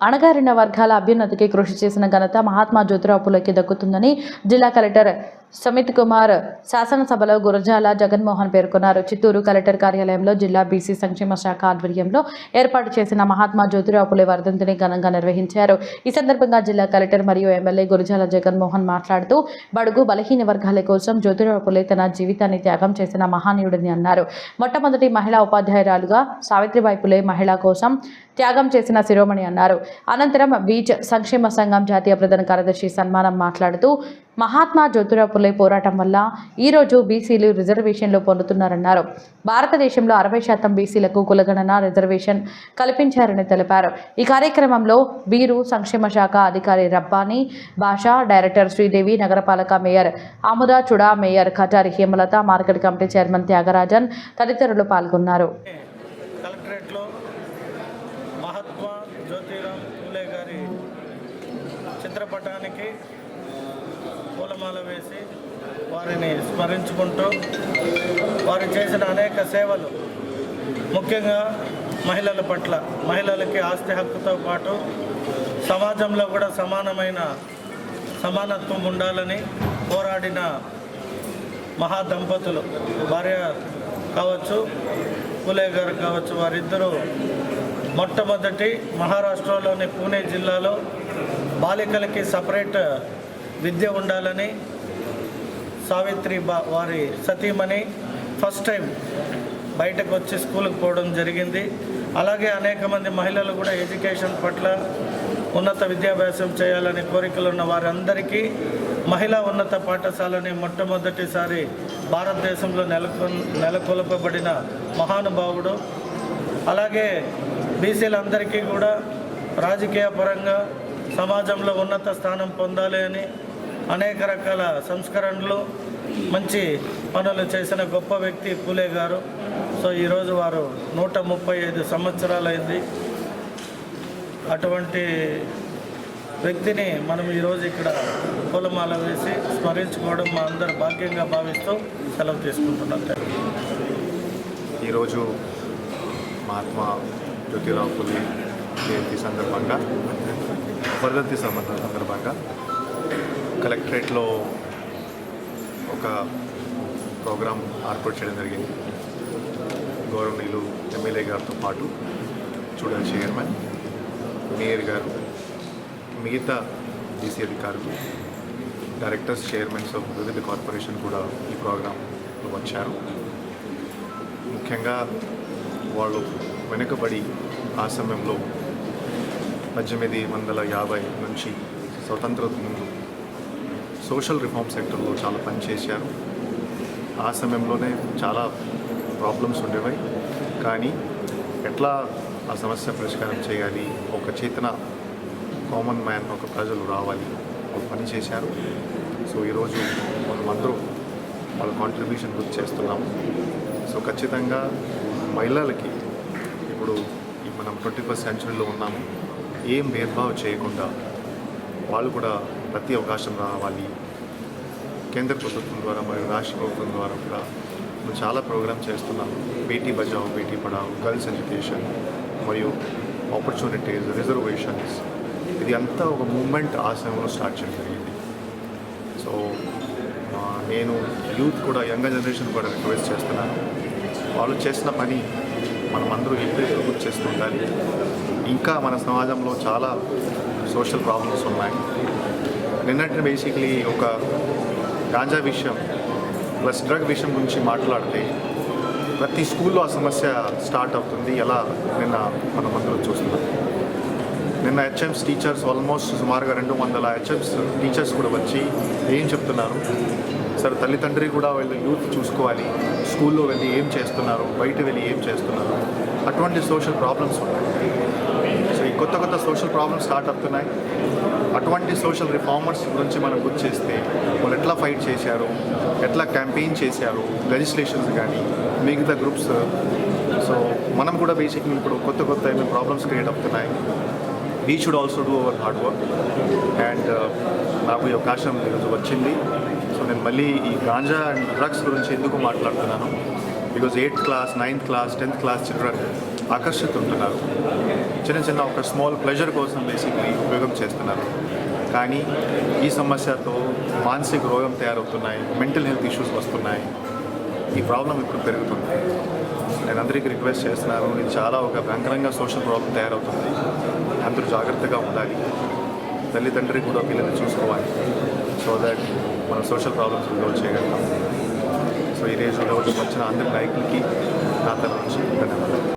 అణగారిన వర్గాల అభ్యున్నతికి కృషి చేసిన ఘనత మహాత్మా జ్యోతిరావు పులకి దక్కుతుందని జిల్లా కలెక్టర్ సుమిత్ కుమార్ శాసనసభలో గురజాల జగన్మోహన్ పేర్కొన్నారు. చిత్తూరు కలెక్టర్ కార్యాలయంలో జిల్లా బీసీ సంక్షేమ శాఖ ఆధ్వర్యంలో ఏర్పాటు చేసిన మహాత్మా జ్యోతిరావు పులే వర్ధంతిని ఘనంగా నిర్వహించారు. ఈ సందర్భంగా జిల్లా కలెక్టర్ మరియు ఎమ్మెల్యే గురజాల జగన్మోహన్ మాట్లాడుతూ బడుగు బలహీన వర్గాల కోసం జ్యోతిరావు పులే తన జీవితాన్ని త్యాగం చేసిన మహానీయుడిని అన్నారు. మొట్టమొదటి మహిళా ఉపాధ్యాయురాలుగా సావిత్రిబాయి పులే మహిళా కోసం త్యాగం చేసిన శిరోమణి అన్నారు. అనంతరం బీచ్ సంక్షేమ సంఘం జాతీయ ప్రధాన కార్యదర్శి సన్మానం మాట్లాడుతూ మహాత్మా జ్యోతిరావు పులే పోరాటం వల్ల ఈరోజు బీసీలు రిజర్వేషన్లు పొందుతున్నారన్నారు. భారతదేశంలో అరవై శాతం బీసీలకు కులగణన రిజర్వేషన్ కల్పించారని తెలిపారు. ఈ కార్యక్రమంలో వీరు సంక్షేమ శాఖ అధికారి రబ్బానీ భాషా డైరెక్టర్ శ్రీదేవి నగరపాలక mayor Amuda చుడా mayor Katari Hemalatha market committee chairman Thyagarajan తదితరులు పాల్గొన్నారు కలెక్టరేట్లో మహాత్మా జ్యోతిరామ్ పూలే గారి చిత్రపటానికి పూలమాల వేసి వారిని స్మరించుకుంటూ వారు చేసిన అనేక సేవలు ముఖ్యంగా మహిళల పట్ల మహిళలకి ఆస్తి హక్కుతో పాటు సమాజంలో కూడా సమానమైన సమానత్వం ఉండాలని పోరాడిన మహాదంపతులు భార్య కావచ్చు పూలే గారు కావచ్చు వారిద్దరూ మొట్టమొదటి మహారాష్ట్రలోని పూణే జిల్లాలో బాలికలకి సపరేట్ విద్య ఉండాలని సావిత్రి బా వారి సతీమణి ఫస్ట్ టైం బయటకు వచ్చి స్కూల్కి పోవడం జరిగింది. అలాగే అనేక మంది మహిళలు కూడా ఎడ్యుకేషన్ పట్ల ఉన్నత విద్యాభ్యాసం చేయాలని కోరికలు ఉన్న వారందరికీ మహిళా ఉన్నత పాఠశాలని మొట్టమొదటిసారి భారతదేశంలో నెలకొ నెలకొల్పబడిన మహానుభావుడు. అలాగే బీసీలందరికీ కూడా రాజకీయ పరంగా సమాజంలో ఉన్నత స్థానం పొందాలి అని అనేక రకాల సంస్కరణలు మంచి పనులు చేసిన గొప్ప వ్యక్తి పూలే గారు. సో ఈరోజు వారు నూట ముప్పై ఐదు సంవత్సరాలైంది. అటువంటి వ్యక్తిని మనం ఈరోజు ఇక్కడ పూలమాల వేసి స్మరించుకోవడం మా అందరు భాగ్యంగా భావిస్తూ సెలవు తీసుకుంటున్నాం. ఈరోజు మహాత్మా జ్యోతిరావు పులి జయంతి సందర్భంగా వర్ధంతి సందర్భంగా కలెక్టరేట్లో ఒక ప్రోగ్రాం ఏర్పాటు చేయడం జరిగింది. గౌరవనీయులు ఎమ్మెల్యే గారితో పాటు చూడల్ చైర్మన్ మేయర్ గారు మిగతా డీసీ అధికారులు డైరెక్టర్స్ చైర్మన్స్ ఆఫ్ వివిధ కార్పొరేషన్ కూడా ఈ ప్రోగ్రాంలో వచ్చారు. ముఖ్యంగా వాళ్ళు వెనుకబడి ఆ సమయంలో పద్దెనిమిది వందల యాభై నుంచి స్వతంత్రత ముందు సోషల్ రిఫార్మ్ సెక్టర్లో చాలా పనిచేశారు ఆ సమయంలోనే చాలా ప్రాబ్లమ్స్ ఉండేవి. కానీ ఎట్లా ఆ సమస్య పరిష్కారం చేయాలి? ఒక చేతన కామన్ మ్యాన్ ఒక ప్రజలు రావాలి. వాళ్ళు పని చేశారు. సో ఈరోజు మనమందరూ వాళ్ళ కాంట్రిబ్యూషన్ గుర్తు చేస్తున్నాము. సో ఖచ్చితంగా మహిళలకి ఇప్పుడు మనం ట్వంటీ ఫస్ట్ సెంచురీలో ఉన్నాము. ఏం భేదభావం చేయకుండా వాళ్ళు కూడా ప్రతి అవకాశం రావాలి. కేంద్ర ప్రభుత్వం ద్వారా మరియు రాష్ట్ర ప్రభుత్వం ద్వారా కూడా మేము చాలా ప్రోగ్రామ్ చేస్తున్నాము. బేటీ బచావ్ బేటీ పడావ్ గర్ల్స్ ఎడ్యుకేషన్ మరియు ఆపర్చునిటీస్ రిజర్వేషన్స్. ఇది అంతా ఒక మూమెంట్ ఆ సమయంలో స్టార్ట్ చేయడం జరిగింది. సో నేను యూత్ కూడా యంగ్ జనరేషన్ కూడా రిక్వెస్ట్ చేస్తున్నాను. వాళ్ళు చేసిన పని మనం అందరూ ఎప్పుడెప్పుడు గుర్తు చేస్తుండాలి ఇంకా మన సమాజంలో చాలా సోషల్ ప్రాబ్లమ్స్ ఉన్నాయి. నిన్నటి బేసిక్లీ ఒక గాంజా విషయం ప్లస్ డ్రగ్ విషయం గురించి మాట్లాడితే ప్రతి స్కూల్లో ఆ సమస్య స్టార్ట్ అవుతుంది. ఎలా? నిన్న మనం అందరూ చూస్తున్నాం. నిన్న హెచ్ఎంస్ టీచర్స్ ఆల్మోస్ట్ సుమారుగా రెండు వందల హెచ్ఎంస్ టీచర్స్ కూడా వచ్చి ఏం చెప్తున్నారు? సరే తల్లిదండ్రి కూడా వీళ్ళు యూత్ చూసుకోవాలి. స్కూల్లో వెళ్ళి ఏం చేస్తున్నారు? బయట వెళ్ళి ఏం చేస్తున్నారు? అటువంటి సోషల్ ప్రాబ్లమ్స్ ఉన్నాయి. సో ఈ కొత్త కొత్త సోషల్ ప్రాబ్లమ్స్ స్టార్ట్ అవుతున్నాయి. అటువంటి సోషల్ రిఫార్మర్స్ గురించి మనం గుర్తు చేస్తే వాళ్ళు ఎట్లా ఫైట్ చేశారు? ఎట్లా క్యాంపెయిన్ చేశారు? లెజిస్లేషన్స్ కానీ మిగతా గ్రూప్స్ సో మనం కూడా బేసిక్గా ఇప్పుడు కొత్త కొత్త ఏమైనా ప్రాబ్లమ్స్ క్రియేట్ అవుతున్నాయి. We should also do our hard work and నాకు ఈ అవకాశం ఈరోజు వచ్చింది. నేను మళ్ళీ ఈ గాంజా అండ్ డ్రగ్స్ గురించి ఎందుకు మాట్లాడుతున్నాను? Because eighth class ninth class tenth class children ఆకర్షితుంటున్నారు చిన్న చిన్న ఒక స్మాల్ ప్లెజర్ కోసం బేసిక్లీ ఉపయోగం చేస్తున్నారు. కానీ ఈ సమస్యతో మానసిక రోగం తయారవుతున్నాయి మెంటల్ హెల్త్ ఇష్యూస్ వస్తున్నాయి. ఈ ప్రాబ్లం ఇప్పుడు పెరుగుతుంది. నేను అందరికీ రిక్వెస్ట్ చేస్తున్నాను ఇది చాలా ఒక భయంకరంగా సోషల్ ప్రాబ్లం తయారవుతుంది. అందరూ జాగ్రత్తగా ఉండాలి. తల్లిదండ్రి కూడా పిల్లల్ని చూసుకోవాలి. సో దట్ మనం సోషల్ ప్రాబ్లమ్స్ రిజాల్వ్ చేయగలుగుతాం. సో ఈ రోజు రోజు వచ్చిన అందరి నాయకులకి నా తరఫు నుంచి ధన్యవాదాలు.